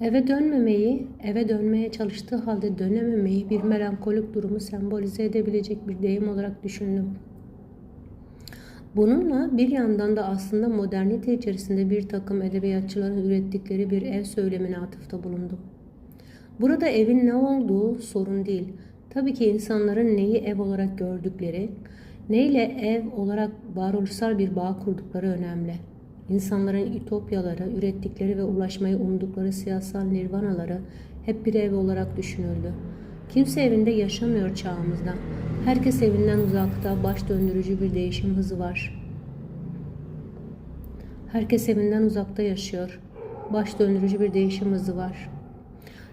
Eve dönmemeyi, eve dönmeye çalıştığı halde dönememeyi bir melankolik durumu sembolize edebilecek bir deyim olarak düşündüm. Bununla bir yandan da aslında modernite içerisinde bir takım edebiyatçıların ürettikleri bir ev söylemine atıfta bulundum. Burada evin ne olduğu sorun değil. Tabii ki insanların neyi ev olarak gördükleri, neyle ev olarak varoluşsal bir bağ kurdukları önemli. İnsanların ütopyaları, ürettikleri ve ulaşmayı umdukları siyasal nirvanaları hep bir ev olarak düşünüldü. Kimse evinde yaşamıyor çağımızda. Herkes evinden uzakta, baş döndürücü bir değişim hızı var. Herkes evinden uzakta yaşıyor. Baş döndürücü bir değişim hızı var.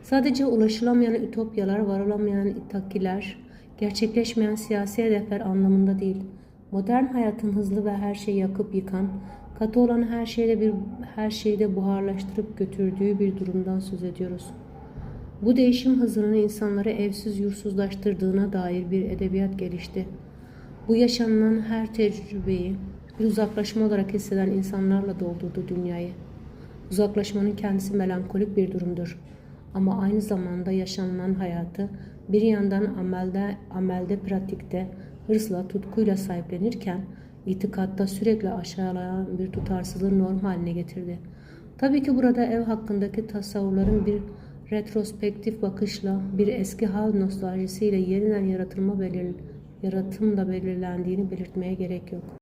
Sadece ulaşılamayan ütopyalar, varılamayan itakiler, gerçekleşmeyen siyasi hedefler anlamında değil. Modern hayatın hızlı ve her şeyi yakıp yıkan, katı olan her şeyde bir her şeyi de buharlaştırıp götürdüğü bir durumdan söz ediyoruz. Bu değişim hızının insanları evsiz yursuzlaştırdığına dair bir edebiyat gelişti. Bu yaşanılan her tecrübeyi bir uzaklaşma olarak hisseden insanlarla doldurdu dünyayı. Uzaklaşmanın kendisi melankolik bir durumdur. Ama aynı zamanda yaşanılan hayatı bir yandan amelde, amelde pratikte hırsla, tutkuyla sahiplenirken itikatta sürekli aşağılayan bir tutarsızlığı norm haline getirdi. Tabii ki burada ev hakkındaki tasavvurların bir retrospektif bakışla bir eski hal nostaljisiyle yeniden yaratılma belir, yaratımla belirlendiğini belirtmeye gerek yok.